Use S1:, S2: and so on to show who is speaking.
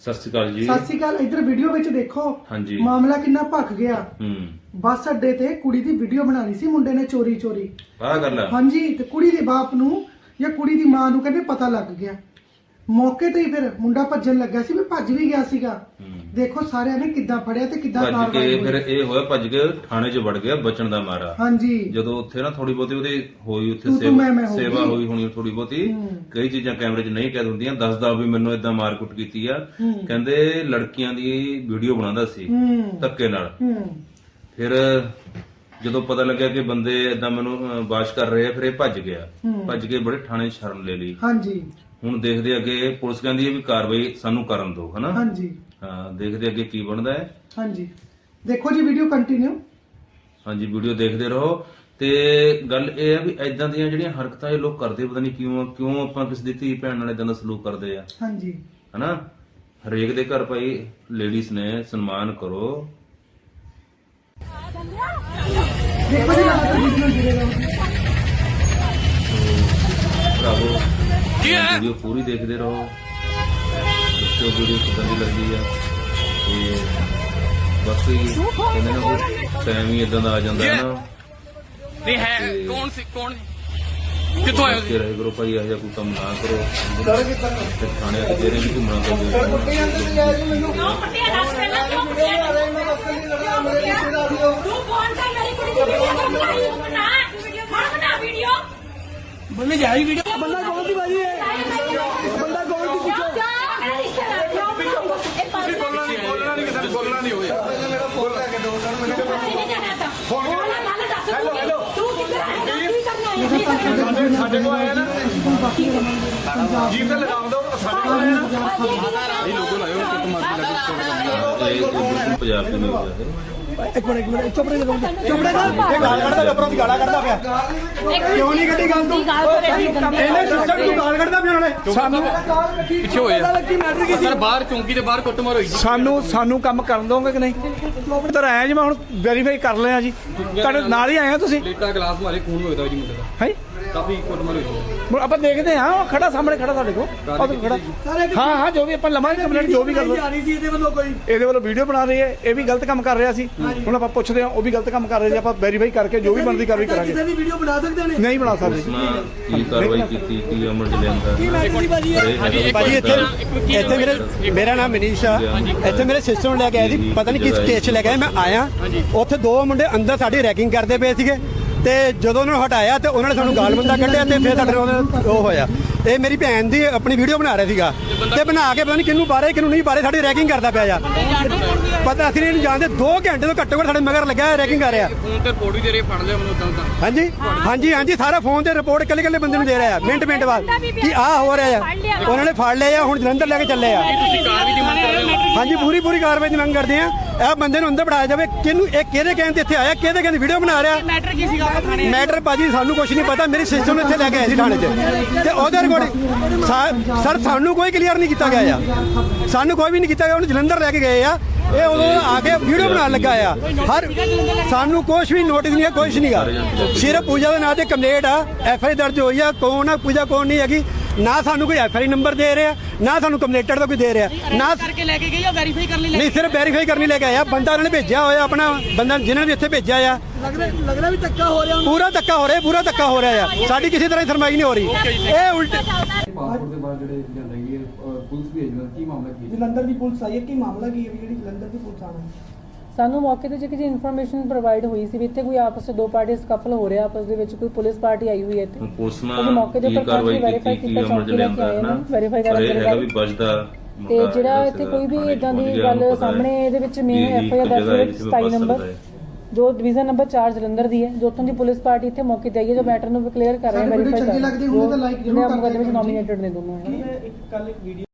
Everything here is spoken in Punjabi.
S1: ਸਤਿ ਸ਼੍ਰੀ ਅਕਾਲ ਜੀ।
S2: ਸਤਿ ਸ਼੍ਰੀ ਅਕਾਲ ਇੱਧਰ ਵੀਡੀਓ ਵਿੱਚ ਦੇਖੋ।
S1: ਹਾਂਜੀ।
S2: ਮਾਮਲਾ ਕਿੰਨਾ ਭਖ ਗਿਆ।
S1: ਹੂੰ।
S2: ਬੱਸ ਅੱਡੇ ਤੇ ਕੁੜੀ ਦੀ ਵੀਡੀਓ ਬਣਾਣੀ ਸੀ ਮੁੰਡੇ ਨੇ ਚੋਰੀ ਚੋਰੀ।
S1: ਆਹ ਗੱਲ ਆ।
S2: ਹਾਂਜੀ ਤੇ ਕੁੜੀ ਦੇ ਬਾਪ ਨੂੰ ਜਾਂ ਕੁੜੀ ਦੀ ਮਾਂ ਨੂੰ ਕਹਿੰਦੇ ਪਤਾ ਲੱਗ ਗਿਆ। ਮੌਕੇ ਤੇ ਹੀ ਫਿਰ ਮੁੰਡਾ ਭੱਜਣ ਲੱਗਾ ਸੀ ਵੀ ਭੱਜ ਵੀ ਗਿਆ ਸੀਗਾ।
S1: ਹੂੰ।
S2: ਦੇਖੋ ਸਾਰਿਆਂ ਨੇ ਕਿੱਦਾਂ ਫੜਿਆ ਤੇ ਕਿੱਦਾਂ
S1: ਭੱਜ
S2: ਕਾਰਵਾਈ
S1: ਕੇ ਫਿਰ
S2: ਹੋਈ।
S1: ਇਹ ਹੋਇਆ ਭੱਜ ਕੇ ਥਾਣੇ 'ਚ ਵੜ ਗਿਆ ਬਚਣ ਦਾ ਮਾਰਾ।
S2: ਹਾਂਜੀ।
S1: ਜਦੋਂ ਉੱਥੇ ਨਾ ਥੋੜੀ ਬਹੁਤੀ ਉਹਦੀ ਹੋਈ ਉੱਥੇ
S2: ਤੂੰ ਤੂੰ ਮੈਂ ਮੈਂ
S1: ਸੇਵਾ
S2: ਗਈ।
S1: ਸੇਵਾ ਹੋਈ ਹੋਣੀ ਥੋੜੀ ਬਹੁਤੀ।
S2: ਹੂੰ।
S1: ਕਈ ਚੀਜ਼ਾਂ ਕੈਮਰੇ 'ਚ ਨਹੀਂ ਕੈਦ ਹੁੰਦੀਆਂ ਦੱਸਦਾ ਵੀ ਮੈਨੂੰ ਇਦਾਂ ਮਾਰਕੁੱਟ ਕੀਤੀ ਆ।
S2: ਹੂੰ।
S1: ਕਹਿੰਦੇ ਲੜਕੀਆਂ ਦੀ ਵੀਡੀਓ ਬਣਾਉਂਦਾ ਸੀ
S2: ਹੂੰ।
S1: ਧੱਕੇ ਨਾਲ।
S2: ਹੂੰ।
S1: ਫਿਰ ਜਦੋਂ ਪਤਾ ਲੱਗਿਆ ਕਿ ਬੰਦੇ ਇਦਾਂ ਮੈਨੂੰ ਅਹ, ਬਾਸ਼ ਕਰ ਰਹੇ ਆ ਫਿਰ ਇਹ ਭੱਜ ਗਿਆ।
S2: ਹੂੰ।
S1: ਭੱਜ ਕੇ ਬੜੇ ਥਾਣੇ 'ਚ ਸ਼ਰਨ ਲੈ ਲਈ।
S2: ਹਾਂਜੀ।
S1: ਹੁਣ ਦੇਖਦੇ ਅੱਗੇ ਪੁਲਿਸ ਕਹਿੰਦੀ ਹੈ ਵੀ ਕਾਰਵਾਈ ਸਾਨੂੰ ਕਰਨ ਦਿਓ ਹਨਾ?
S2: ਹਾਂਜੀ।
S1: ਹਾਂ ਦੇਖਦੇ ਅੱਗੇ ਕੀ ਬਣਦਾ ਹੈ।
S2: ਹਾਂਜੀ। ਦੇਖੋ ਜੀ ਵੀਡੀਓ ਕੰਟੀਨਿਊ
S1: ਹਾਂਜੀ ਵੀਡੀਓ ਦੇਖਦੇ ਰਹੋ। ਤੇ ਗੱਲ ਇਹ ਹੈ ਵੀ ਐਦਾਂ ਦੀਆਂ ਜਿਹੜੀਆਂ ਹਰਕਤਾਂ ਇਹ ਲੋਕ ਕਰਦੇ ਪਤਾ ਨਹੀਂ ਕਿਉਂ ਕਿਉਂ ਆਪਾਂ ਕਿਸ ਦੀ ਧੀ ਭੈਣ ਨਾਲ ਇਦਾਂ ਦਾ ਸਲੂਕ ਕਰਦੇ ਆ।
S2: ਹਾਂਜੀ।
S1: ਹਨਾ? ਹਰੇਕ ਦੇ ਘਰ ਭਾਈ ਲੇਡੀਜ਼ ਨੇ ਸਨਮਾਨ ਕਰੋ।
S2: ਦੇਖੋ ਜੀ ਆਹ ਵੀਡੀਓ ਜਿਹੜੇ ਰਹੋ
S1: ਭਰਾਵੋ ਵੀਡੀਓ ਪੂਰੀ ਦੇਖਦੇ ਰਹੋ। ਦੱਸੋ ਵੀਡੀਓ ਕਿਦਾਂ ਦੀ ਲੱਗਦੀ ਆ। ਤੇ ਬਾਕੀ ਕਹਿੰਦੇ ਨਾ ਟਾਈਮ ਹੀ ਇਦਾਂ ਦਾ ਆ ਜਾਂਦਾ ਹੈ ਨਾ।
S3: ਨਹੀਂ ਹੈ ਕੌਣ ਸੀ? ਕੌਣ ਕਿੱਥੋਂ ਆਇਆ
S1: ਕੇ ਰਹੇ ਕਰੋ ਭਾਈ ਕੋਈ ਕੰਮ ਨਾ ਕਰੋ। ਤੇ ਥਾਣੇ ਤੇ ਜਿਹੜੇ ਵੀ ਘੁੰਮਣਾ ਪਊਗਾ
S4: ਕਿਉਂ ਪੱਟਿਆ? ਦੱਸ ਪਹਿਲਾਂ ਕਿਉਂ ਪੱਟਿਆ? ਤੂੰ ਫੋਨ ਕਰ ਮੇਰੀ ਕੁੜੀ ਦੀ ਵੀਡੀਓ ਬਣਾਈ ਬਣਾ ਵੀਡੀਓ ਬਣਾ ਵੀਡੀਓ।
S3: ਬੰਦੇ ਜਾਈ ਵੀਡੀਓ।
S4: ਬੰਦਾ ਕੌਣ ਦੀ ਬਾਜੀ ਹੈ ਬੰਦਾ ਕੌਣ ਦੀ ਪਿੱਛੇ ਇਹ ਪਾਸੇ ਬੋਲਣਾ ਨਹੀਂ
S3: ਬੋਲਣਾ ਨਹੀਂ ਕਿਸੇ ਬੋਲਣਾ ਨਹੀਂ ਹੋਇਆ
S4: ਕੀ ਹੈ?
S3: ਸਾਡੇ ਕੋਲ ਆਇਆ ਨਾ। ਜੀਪ ਤੇ ਲਗਾਉਂ ਦੋ। ਸਾਡੇ ਕੋਲ ਆਇਆ ਨਾ।
S4: ਇਹ ਲੋਗੋ ਲਾਇਓ
S1: ਇਹ ਇਹ ਬਿਲਕੁਲ ਪੰਜਾਬੀ ਨਹੀਂ ਹੋ ਗਿਆ।
S2: ਇੱਕ ਮਿੰਟ ਇੱਕ ਮਿੰਟ ਚੁੱਪ ਰਹੇ ਚੁੱਪ
S5: ਇਹ ਗਾਲ ਕੱਢਦਾ ਉੱਪਰੋਂ ਦੀ ਗਾਲਾਂ ਕੱਢਦਾ ਪਿਆ।
S4: ਕਿਉਂ ਨਹੀਂ ਕੱਢੀ ਗੱਲ ਤੂੰ? ਗੱਲ ਰਹੀ
S5: ਇਹਨੇ ਸਿਸਟਰ ਤੂੰ ਗਾਲ ਕੱਢਦਾ ਪਿਆ ਨਾਲੇ
S3: ਸਾਨੂੰ ਪਿੱਛੇ ਹੋਇਆ ਸਰ ਬਾਹਰ ਚੌਂਕੀ ਦੇ ਬਾਹਰ ਕੁੱਟਮਾਰ ਹੋਈ ਜੀ
S5: ਸਾਨੂੰ ਸਾਨੂੰ ਕੰਮ ਕਰਨ ਦੋਗੇ ਕਿ ਨਹੀਂ? ਇੱਧਰ ਆਇਆ ਜੀ ਮੈਂ ਹੁਣ ਵੈਰੀਫਾਈ ਕਰ ਲਿਆ ਜੀ। ਤੁਹਾਡੇ ਨਾਲ ਹੀ ਆਏ ਆ ਤੁਸੀਂ?
S3: ਲੇਟਾ ਗਲਾਸ ਮਾਰੇ ਖੂਨ ਹੋਇਆ ਜੀ ਮੁੰਡੇ ਦਾ।
S5: ਹੈ?
S3: ਕਾਫੀ ਕੁੱਟਮਾਰ ਹੋਈ
S5: ਆਪਾਂ ਦੇਖਦੇ ਹਾਂ ਉਹ ਖੜਾ ਸਾਹਮਣੇ ਖੜਾ ਤੁਹਾਡੇ ਕੋਲ। ਖੜਾ। ਹਾਂ ਹਾਂ ਜੋ ਵੀ ਆਪਾਂ ਲਵਾਂਗੇ ਕੰਪਲੇਂਟ ਜੋ ਵੀ ਕਰ ਲਓ ਇਹਦੇ ਵੱਲੋਂ ਵੀਡੀਓ ਬਣਾ ਰਹੀ ਹੈ ਇਹ ਵੀ ਗਲਤ ਕੰਮ ਕਰ ਰਿਹਾ ਸੀ। ਹੁਣ ਆਪਾਂ ਪੁੱਛਦੇ ਹਾਂ ਉਹ ਵੀ ਗਲਤ ਕੰਮ ਕਰ ਰਿਹਾ ਜੀ ਆਪਾਂ ਵੈਰੀਫਾਈ ਕਰਕੇ ਜੋ ਵੀ ਬਣਦੀ ਕਾਰਵਾਈ ਕਰਾਂਗੇ।
S2: ਦੀ ਵੀਡੀਓ ਬਣਾ ਸਕਦੇ ਨੇ।
S5: ਨਹੀਂ ਬਣਾ ਸਕਦੇ।
S1: ਕੀ ਕਾਰਵਾਈ ਕੀਤੀ ਕੀ ਅਮਲ ਚ ਲਿਆਂਦਾ?
S6: ਭਾਜੀ? ਇੱਥੇ ਇੱਥੇ ਮੇਰੇ ਮੇਰਾ ਨਾਮ ਮਨੀਸ਼ ਆ। ਇੱਥੇ ਮੇਰੇ ਸਿਸਟਰ ਨੂੰ ਲੈ ਕੇ ਆਏ ਸੀ। ਪਤਾ ਨਹੀਂ ਕਿਸ ਕੇਸ 'ਚ ਲੈ ਕੇ ਆਏ ਮੈਂ ਆਇਆ। ਉੱਥੇ ਦੋ ਮੁੰਡੇ ਅੰਦਰ ਸਾਡੀ ਰੈਕਿੰਗ ਕਰਦੇ ਪਏ ਸੀਗੇ। ਤੇ ਜਦੋਂ ਉਹਨਾਂ ਨੂੰ ਹਟਾਇਆ ਤੇ ਉਹਨਾਂ ਨੇ ਸਾਨੂੰ ਗਾਲ ਬੰਦਾ ਕੱਢਿਆ ਤੇ ਫਿਰ ਸਾਡੇ ਨਾਲ ਉਹ ਹੋਇਆ। ਇਹ ਮੇਰੀ ਭੈਣ ਦੀ ਆਪਣੀ ਵੀਡੀਓ ਬਣਾ ਰਿਹਾ ਸੀਗਾ। ਤੇ ਬਣਾ ਕੇ ਪਤਾ ਨਹੀਂ ਕਿਹਨੂੰ ਬਾਰੇ ਕਿਹਨੂੰ ਨਹੀਂ ਬਾਰੇ ਸਾਡੀ ਰੈਕਿੰਗ ਕਰਦਾ ਪਿਆ ਯਾਰ। ਪਤਾ ਅਸੀਂ ਨਹੀਂ ਜਾਣਦੇ 2 ਘੰਟੇ ਤੋਂ ਘੱਟੋ ਘੱਟ ਸਾਡੇ ਮਗਰ ਲੱਗਾ ਰੈਕਿੰਗ ਕਰ ਰਿਹਾ।
S3: ਫੋਨ ਤੇ ਰਿਪੋਰਟ ਵੀ ਦੇ ਰਹੇ ਫੜ ਲਿਆ ਮੈਨੂੰ ਤਾਂ।
S6: ਹਾਂਜੀ ਹਾਂਜੀ ਹਾਂਜੀ ਸਾਰਾ ਫੋਨ ਤੇ ਰਿਪੋਰਟ ਕੱਲੇ ਕੱਲੇ ਬੰਦੇ ਨੂੰ ਦੇ ਰਿਹਾ ਮਿੰਟ ਮਿੰਟ ਬਾਅਦ। ਕਿ ਆਹ ਹੋ ਰਿਹਾ ਆ ਉਹਨਾਂ ਨੇ ਫੜ ਲਿਆ ਹੁਣ ਜਲੰਧਰ ਲੈ ਕੇ ਚੱਲੇ ਆ। ਹਾਂਜੀ ਪੂਰੀ ਪੂਰੀ ਕਾਰਵਾਈ ਦੀ ਮੰਗ ਕਰਦੇ ਆ ਇਹ ਬੰਦੇ ਨੂੰ ਅੰਦਰ ਬਿਠਾਇਆ ਜਾਵੇ। ਕਿਹਨੂੰ ਇਹ ਕਿਹਦੇ ਕਹਿਣ ਤੇ ਇੱਥੇ ਆਇਆ? ਕਿਹਦੇ ਕਹਿਣ ਵੀਡੀਓ ਬਣਾ ਰਿਹਾ?
S3: ਮੈਟਰ ਕੀ ਸੀਗਾ ਥਾਣੇ?
S6: ਮੈਟਰ ਭਾਜੀ ਸਾਨੂੰ ਕੁਝ ਨਹੀਂ ਪਤਾ। ਮੇਰੀ ਸਿਸਟਰ ਨੂੰ ਇੱਥੇ ਲੈ ਕੇ ਆਏ ਸੀ ਥਾਣੇ 'ਚ। ਤੇ ਉਹਦੇ ਰਿਕਾਰਡਿੰਗ ਸਰ ਸਾਨੂੰ ਕੋਈ ਕਲੀਅਰ ਨਹੀਂ ਕੀਤਾ ਗਿਆ ਆ। ਸਾਨੂੰ ਕੋਈ ਵੀ ਨਹੀਂ ਕੀਤਾ ਗਿਆ। ਉਹਨੂੰ ਜਲੰਧਰ ਲੈ ਕੇ ਗਏ ਆ। ਇਹ ਉਦੋਂ ਆ ਕੇ ਵੀਡੀਓ ਬਣਾਉਣ ਲੱਗਾ ਆ। ਹਰ ਸਾਨੂੰ ਕੁਝ ਵੀ ਨੋਟਿਸ ਨਹੀਂ ਹੈ ਕੁਝ ਨਹੀਂਗਾ ਸਿਰਫ ਪੂਜਾ ਦੇ ਨਾਂ ਤੇ ਕੰਪਲੇਂਟ ਆ। ਐਫ ਆਈ ਦਰਜ ਹੋਈ ਆ। ਕੌਣ ਆ? ਪੂਜਾ ਕੌਣ ਨਹੀਂ ਹੈਗੀ। ਨਾ ਸਾਨੂੰ ਕੋਈ ਐਫ ਆਈ ਨੰਬਰ ਦੇ ਰਿਹਾ ਨਾ ਸਾਨੂੰ ਕੰਪਲੇਂਟਰ ਦਾ ਕੋਈ ਦੇ ਰਿਹਾ। ਨਾ
S3: ਕਰਕੇ ਲੈ ਕੇ ਗਈ ਉਹ ਵੈਰੀਫਾਈ ਕਰਨ ਲਈ
S6: ਨਹੀਂ ਸਿਰਫ ਵੈਰੀਫਾਈ ਕਰਨੀ ਲੈ ਕੇ ਆਇਆ। ਬੰਦਾ ਉਹਨਾਂ ਨੇ ਭੇਜਿਆ ਹੋਇਆ ਆਪਣਾ ਬੰਦਾ ਜਿਨ੍ਹਾਂ ਨੇ ਇੱਥੇ ਭੇਜਿਆ ਆ।
S2: ਲੱਗਦਾ ਵੀ ਧੱਕਾ ਹੋ ਰਿਹਾ
S6: ਪੂਰਾ ਧੱਕਾ ਹੋ ਰਿਹਾ ਪੂਰਾ ਧੱਕਾ ਹੋ ਰਿਹਾ ਆ। ਸਾਡੀ ਕਿਸੇ ਤਰ੍ਹਾਂ ਦੀ ਸਰਮਾਈ ਨਹੀਂ ਹੋ ਰਹੀ। ਇਹ ਉਲਟ
S7: ਪਾਸਪੋਰਟ ਦੇ ਬਾਅਦ ਜਿਹੜੇ ਲਿਆਂਦਾ ਹੈ ਪੁਲਿਸ ਭੇਜਦਾ ਕੀ ਮਾਮਲਾ ਕੀ ਹੈ?
S2: ਜਲੰਧਰ ਦੀ ਪੁਲਿਸ ਆਈ ਹੈ ਕੀ ਮਾਮਲਾ ਕੀ ਹੈ ਵੀ ਜਿਹੜੀ ਜਲੰਧਰ ਦੀ ਪੁਲਿਸ ਆਣਾ
S8: ਸਾਨੂੰ ਮੌਕੇ ਤੇ ਜਿਹੜੀ ਇਨਫੋਰਮੇਸ਼ਨ ਪ੍ਰੋਵਾਈਡ ਹੋਈ ਸੀ ਵੀ ਇੱਥੇ ਕੋਈ ਆਪਸ ਵਿੱਚ ਦੋ ਪਾਰਟੀ ਸਕਫਲ ਹੋ ਰਿਹਾ ਆਪਸ ਦੇ ਵਿੱਚ ਕੋਈ ਪੁਲਿਸ ਪਾਰਟੀ ਆਈ ਹੋਈ ਹੈ ਇੱਥੇ।
S1: ਹੁਣ ਪੁਲਿਸ ਨਾਲ
S8: ਮੌਕੇ ਦੇ
S1: ਕੀ
S8: ਉੱਪਰ
S1: ਕਾਰਵਾਈ ਕੀਤੀ ਕੀ ਅਮਲ ਚ
S8: ਕੀਤਾ,
S1: ਲਿਆਂਦਾ ਹੈ
S8: ਚੌਂਕੀ
S1: ਨਾ
S8: ਲੈ ਕੇ ਆਏ ਨੇ, verify
S1: ਪਰ ਇਹ ਹੈਗਾ ਵੀ ਬਚਦਾ
S8: ਤੇ ਜਿਹੜਾ ਇੱਥੇ ਕੋਈ ਵੀ ਇਦਾਂ ਦੀ ਗੱਲ ਸਾਹਮਣੇ ਇਹਦੇ ਵਿੱਚ ਮੇਨ ਐਫ ਆਈ ਆਰ ਦਰਜ ਹੋਈ 27 ਨੰਬਰ ਜੋ ਡਿਵੀਜ਼ਨ ਨੰਬਰ 4 ਜਲੰਧਰ ਦੀ ਹੈ ਜੋ ਉੱਥੋਂ ਦੀ ਪੁਲਿਸ ਪਾਰਟੀ ਇੱਥੇ ਮੌਕੇ ਤੇ ਆਈ ਹੈ ਜੋ ਮੈਟਰ ਨੂੰ ਕਲੀਅਰ ਕਰ ਰਹੀ ਹੈ
S2: ਸਾਡੀ ਵੀਡੀਓ
S8: ਵੈਰੀਫਾਈ
S2: ਚੰਗੀ ਲੱਗਦੀ ਹੋਊ ਤਾਂ like ਜ਼ਰੂਰ ਕਰ
S8: ਮੁਕੱਦਮੇ ਵਿੱਚ
S2: ਦਿਓ।
S8: ਨੋਮੀਨੇਟਡ ਨੇ ਦੋਨੋਂ ਹੈ
S2: ਇੱਕ ਕੱਲ ਇੱਕ ਵੀਡੀਓ